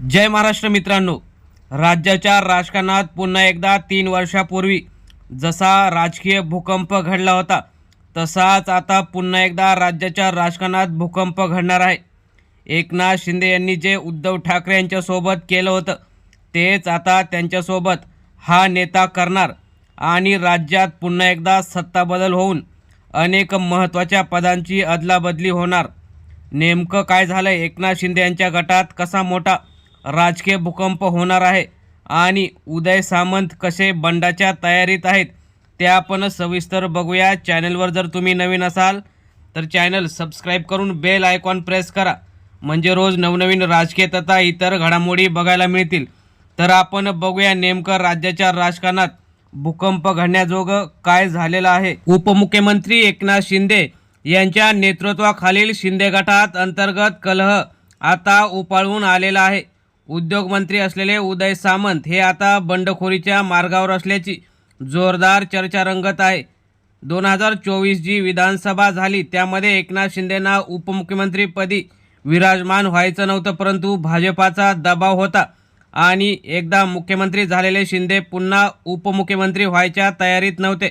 जय महाराष्ट्र मित्रांनो. राज्याच्या राजकारणात पुन्हा एकदा तीन वर्षापूर्वी जसा राजकीय भूकंप घडला होता तसाच आता पुन्हा एकदा राज्याच्या राजकारणात भूकंप घडणार आहे. एकनाथ शिंदे यांनी जे उद्धव ठाकरे यांच्यासोबत केलं होतं तेच आता त्यांच्यासोबत हा नेता करणार आणि राज्यात पुन्हा एकदा सत्ता बदल होऊन अनेक महत्त्वाच्या पदांची अदलाबदली होणार. नेमकं काय झालं एकनाथ शिंदे यांच्या गटात कसा मोठा राजकीय भूकंप होणार आहे. आणि उदय सामंत कसे बंडाच्या तयारीत आहेत ते आपण सविस्तर बघूया. चॅनलवर जर तुम्ही नवीन असाल तर चॅनल सबस्क्राईब करून बेल आयकॉन प्रेस करा. म्हणजे रोज नवनवीन राजकीय तथा इतर घडामोडी बघायला मिळतील. तर आपण बघूया नेमकं राज्याच्या राजकारणात भूकंप घडण्याजोगं काय झालेलं आहे. उपमुख्यमंत्री एकनाथ शिंदे यांच्या नेतृत्वाखालील शिंदे गटात अंतर्गत कलह आता उपाळून आलेला आहे. उद्योगमंत्री असलेले उदय सामंत हे आता बंडखोरीच्या मार्गावर असल्याची जोरदार चर्चा रंगत आहे. दोन हजार चोवीस जी विधानसभा झाली त्यामध्ये एकनाथ शिंदेना उपमुख्यमंत्रीपदी विराजमान व्हायचं नव्हतं परंतु भाजपाचा दबाव होता आणि एकदा मुख्यमंत्री झालेले शिंदे पुन्हा उपमुख्यमंत्री व्हायच्या तयारीत नव्हते.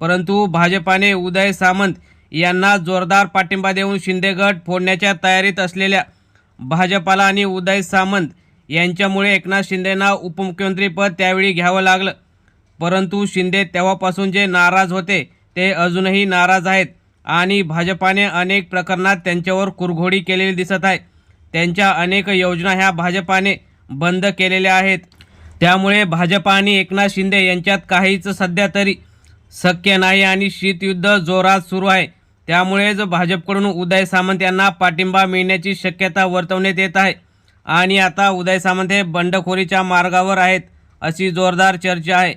परंतु भाजपाने उदय सामंत यांना जोरदार पाठिंबा देऊन शिंदे गट फोडण्याच्या तयारीत असलेल्या भाजपाला आणि उदय सामंत यांच्यामुळे एकनाथ शिंदेंना उपमुख्यमंत्रीपद त्यावेळी घ्यावं लागलं. परंतु शिंदे तेव्हापासून जे नाराज होते ते अजूनही नाराज आहेत. आणि भाजपाने अनेक प्रकरणात त्यांच्यावर कुरघोडी केलेली दिसत आहे. त्यांच्या अनेक योजना ह्या भाजपाने बंद केलेल्या आहेत. त्यामुळे भाजप आणि एकनाथ शिंदे यांच्यात काहीच सध्या तरी शक्य नाही आणि शीतयुद्ध जोरात सुरू आहे. त्यामुळेच भाजपकडून उदय सामंत यांना पाठिंबा मिळण्याची शक्यता वर्तवण्यात येत आहे. आणि आता उदय सामंत हे बंडखोरीच्या मार्गावर आहेत अशी जोरदार चर्चा आहे.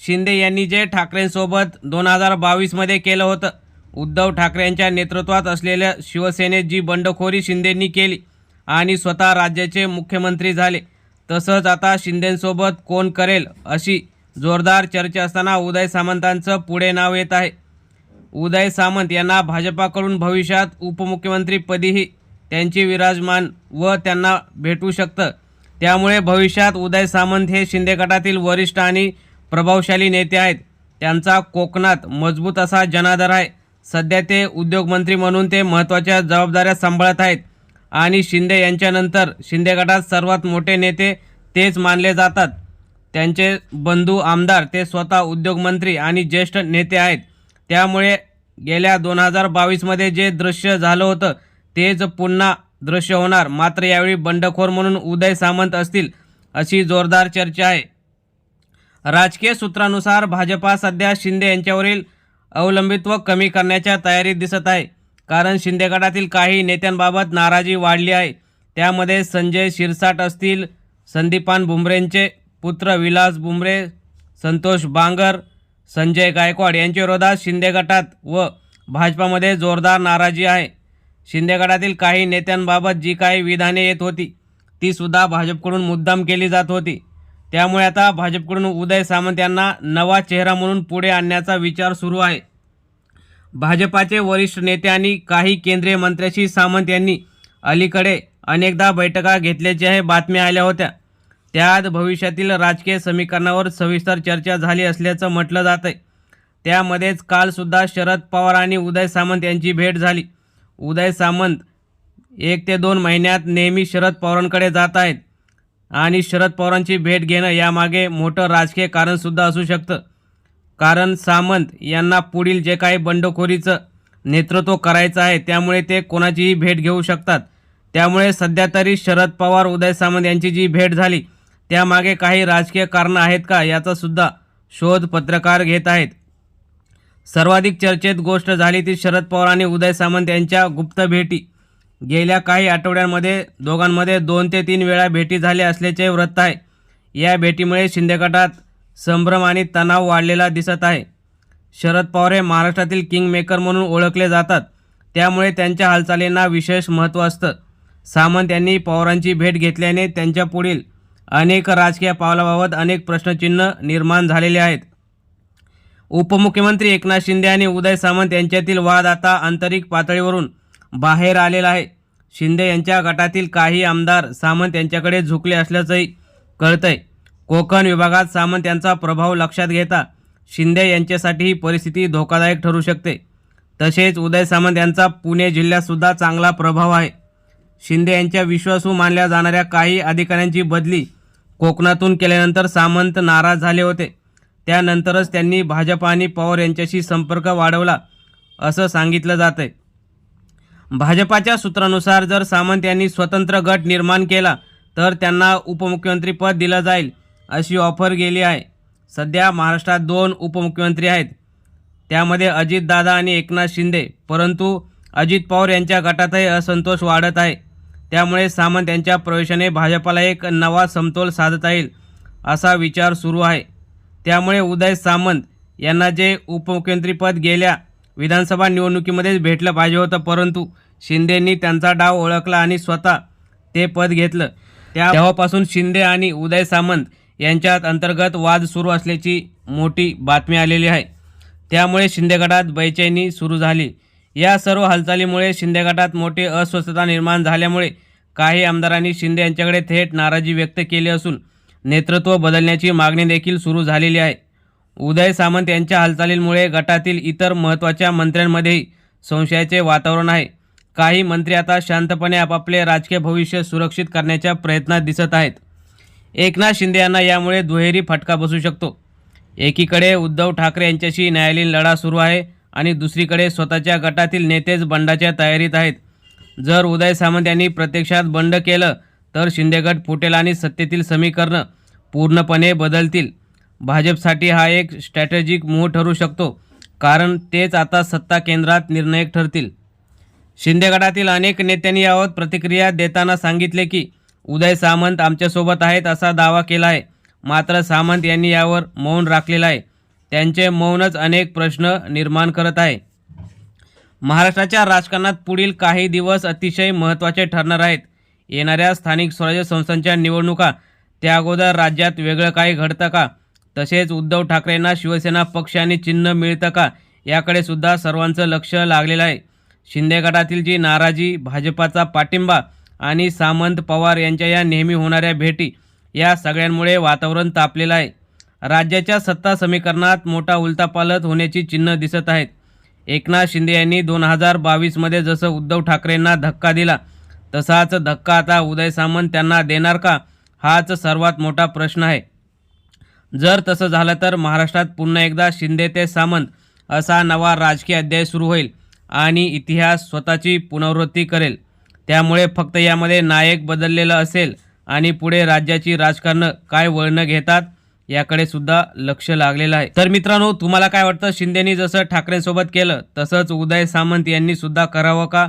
शिंदे यांनी जे ठाकरेंसोबत दोन हजार बावीसमध्ये केलं होतं उद्धव ठाकरेंच्या नेतृत्वात असलेल्या शिवसेनेत जी बंडखोरी शिंदेंनी केली आणि स्वतः राज्याचे मुख्यमंत्री झाले तसंच आता शिंदेंसोबत कोण करेल अशी जोरदार चर्चा असताना उदय सामंतांचं पुढे नाव येत आहे. उदय सामंत यांना भाजपाकडून भविष्यात उपमुख्यमंत्रीपदीही त्यांची विराजमान व त्यांना भेटू शकतं. त्यामुळे भविष्यात उदय सामंत हे शिंदे गटातील वरिष्ठ आणि प्रभावशाली नेते आहेत. त्यांचा कोकणात मजबूत असा जनाधार आहे. सध्या ते उद्योगमंत्री म्हणून ते महत्त्वाच्या जबाबदाऱ्या सांभाळत आहेत. आणि शिंदे यांच्यानंतर शिंदे गटात सर्वात मोठे नेते तेच मानले जातात. त्यांचे बंधू आमदार ते स्वतः उद्योगमंत्री आणि ज्येष्ठ नेते आहेत. त्यामुळे गेल्या दोन हजार बावीसमध्ये जे दृश्य झालं होतं तेच पुन्हा दृश्य होणार. मात्र यावेळी बंडखोर म्हणून उदय सामंत असतील अशी जोरदार चर्चा आहे. राजकीय सूत्रानुसार भाजपा सध्या शिंदे यांच्यावरील अवलंबित्व कमी करण्याच्या तयारीत दिसत आहे. कारण शिंदे गटातील काही नेत्यांबाबत नाराजी वाढली आहे. त्यामध्ये संजय शिरसाट असतील संदीपान बुमरेंचे पुत्र विलास बुमरे संतोष बांगर संजय गायकवाड यांच्या विरोधात शिंदे गटात व भाजपामध्ये जोरदार नाराजी आहे. शिंदेगडातील काही नेत्यांबाबत जी काही विधाने येत होती ती सुद्धा भाजपकडून मुद्दाम केली जात होती. त्यामुळे आता भाजपकडून उदय सामंत यांना नवा चेहरा म्हणून पुढे आणण्याचा विचार सुरू आहे. भाजपाचे वरिष्ठ नेते आणि काही केंद्रीय मंत्र्याशी सामंत यांनी अलीकडे अनेकदा बैठका घेतल्याच्या बातम्या आल्या होत्या. त्यात भविष्यातील राजकीय समीकरणावर सविस्तर चर्चा झाली असल्याचं म्हटलं जात आहे त्यामध्येच कालसुद्धा शरद पवार आणि उदय सामंत यांची भेट झाली. उदय सामंत एक ते दोन महिन्यात नेहमी शरद पवारांकडे जात आहेत. आणि शरद पवारांची भेट घेणं यामागे मोठं राजकीय कारणसुद्धा असू शकतं. कारण सामंत यांना पुढील जे काही बंडखोरीचं नेतृत्व करायचं आहे त्यामुळे ते कोणाचीही भेट घेऊ शकतात. त्यामुळे सध्या तरी शरद पवार उदय सामंत यांची जी भेट झाली त्यामागे काही राजकीय कारणं आहेत का याचासुद्धा शोध पत्रकार घेत आहेत. सर्वाधिक चर्चेत गोष्ट झाली ती शरद पवार आणि उदय सामंत यांच्या गुप्त भेटी. गेल्या काही आठवड्यांमध्ये दोघांमध्ये दोन ते तीन वेळा भेटी झाल्या असल्याचे वृत्त आहे. या भेटीमुळे शिंदे गटात संभ्रम आणि तणाव वाढलेला दिसत आहे. शरद पवार हे महाराष्ट्रातील किंग मेकर म्हणून ओळखले जातात. त्यामुळे त्यांच्या हालचालींना विशेष महत्त्व असतं. सामंत यांनी पवारांची भेट घेतल्याने त्यांच्या पुढील अनेक राजकीय पावलाबाबत अनेक प्रश्नचिन्ह निर्माण झालेले आहेत. उपमुख्यमंत्री एकनाथ शिंदे आणि उदय सामंत यांच्यातील वाद आता आंतरिक पातळीवरून बाहेर आलेला आहे. शिंदे यांच्या गटातील काही आमदार सामंत यांच्याकडे झुकले असल्याचंही कळतंय. कोकण विभागात सामंत यांचा प्रभाव लक्षात घेता शिंदे यांच्यासाठी ही परिस्थिती धोकादायक ठरू शकते. तसेच उदय सामंत यांचा पुणे जिल्ह्यातसुद्धा चांगला प्रभाव आहे. शिंदे यांच्या विश्वासू मानल्या जाणाऱ्या काही अधिकाऱ्यांची बदली कोकणातून केल्यानंतर सामंत नाराज झाले होते. त्यानंतरच त्यांनी भाजप आणि पवार यांच्याशी संपर्क वाढवला असं सांगितलं जात आहे भाजपाच्या सूत्रानुसार जर सामंत यांनी स्वतंत्र गट निर्माण केला तर त्यांना उपमुख्यमंत्रीपद दिलं जाईल अशी ऑफर गेली आहे. सध्या महाराष्ट्रात दोन उपमुख्यमंत्री आहेत. त्यामध्ये अजितदादा आणि एकनाथ शिंदे परंतु अजित पवार यांच्या गटातही असंतोष वाढत आहे. त्यामुळे सामंत यांच्या प्रवेशाने भाजपाला एक नवा समतोल साधता येईल असा विचार सुरू आहे. त्यामुळे उदय सामंत यांना जे उपमुख्यमंत्रीपद गेल्या विधानसभा निवडणुकीमध्येच भेटलं पाहिजे होतं परंतु शिंदेंनी त्यांचा डाव ओळखला आणि स्वतः ते पद घेतलं. त्या तेव्हापासून शिंदे आणि उदय सामंत यांच्यात अंतर्गत वाद सुरू असल्याची मोठी बातमी आलेली आहे. त्यामुळे शिंदे गटात बैचैनी सुरू झाली. या सर्व हालचालीमुळे शिंदे गटात मोठी अस्वस्थता निर्माण झाल्यामुळे काही आमदारांनी शिंदे यांच्याकडे थेट नाराजी व्यक्त केली असून नेतृत्व बदलण्याची मागणी देखील सुरू झालेली आहे. उदय सामंत यांच्या हालचालींमुळे गटातील इतर महत्त्वाच्या मंत्र्यांमध्येही संशयाचे वातावरण आहे. काही मंत्री आता शांतपणे आपापले राजकीय भविष्य सुरक्षित करण्याच्या प्रयत्नात दिसत आहेत. एकनाथ शिंदे यांना यामुळे दुहेरी फटका बसू शकतो. एकीकडे उद्धव ठाकरे यांच्याशी न्यायालयीन लढा सुरू आहे आणि दुसरीकडे स्वतःच्या गटातील नेतेच बंडाच्या तयारीत आहेत. जर उदय सामंत यांनी प्रत्यक्षात बंड केलं तर शिंदेगट फुटेल आणि सत्तेतील समीकरणं पूर्णपणे बदलतील. भाजपसाठी हा एक स्ट्रॅटेजिक मूव्ह ठरू शकतो कारण तेच आता सत्ता केंद्रात निर्णायक ठरतील. शिंदेगडातील अनेक नेत्यांनी यावर प्रतिक्रिया देताना सांगितले की उदय सामंत आमच्यासोबत आहेत असा दावा केला आहे. मात्र सामंत यांनी यावर मौन राखलेलं आहे. त्यांचे मौनच अनेक प्रश्न निर्माण करत आहे. महाराष्ट्राच्या राजकारणात पुढील काही दिवस अतिशय महत्त्वाचे ठरणार आहेत. येणाऱ्या स्थानिक स्वराज्य संस्थांच्या निवडणुका त्या अगोदर राज्यात वेगळं काही घडतं का? तसेच उद्धव ठाकरेंना शिवसेना पक्ष आणि चिन्ह मिळतं का? याकडे सुद्धा सर्वांचं लक्ष लागलेलं आहे. शिंदे गटातील जी नाराजी भाजपाचा पाठिंबा आणि सामंत पवार यांच्या या नेहमी होणाऱ्या भेटी या सगळ्यांमुळे वातावरण तापलेलं आहे. राज्याच्या सत्ता समीकरणात मोठा उलथापालथ होण्याची चिन्ह दिसत आहेत. एकनाथ शिंदे यांनी दोन हजार बावीसमध्ये जसं उद्धव ठाकरेंना धक्का दिला तसाच धक्का आता उदय सामंत त्यांना देणार का? हाच सर्वात मोठा प्रश्न आहे. जर तसं झालं तर महाराष्ट्रात पुन्हा एकदा शिंदे ते सामंत असा नवा राजकीय अध्याय सुरू होईल आणि इतिहास स्वतःची पुनरावृत्ती करेल. त्यामुळे फक्त यामध्ये नायक बदललेलं असेल आणि पुढे राज्याची राजकारणं काय वळणं घेतात याकडे सुद्धा लक्ष लागलेलं आहे. तर मित्रांनो तुम्हाला काय वाटतं? शिंदेनी जसं ठाकरेंसोबत केलं तसंच उदय सामंत यांनी सुद्धा करावं का?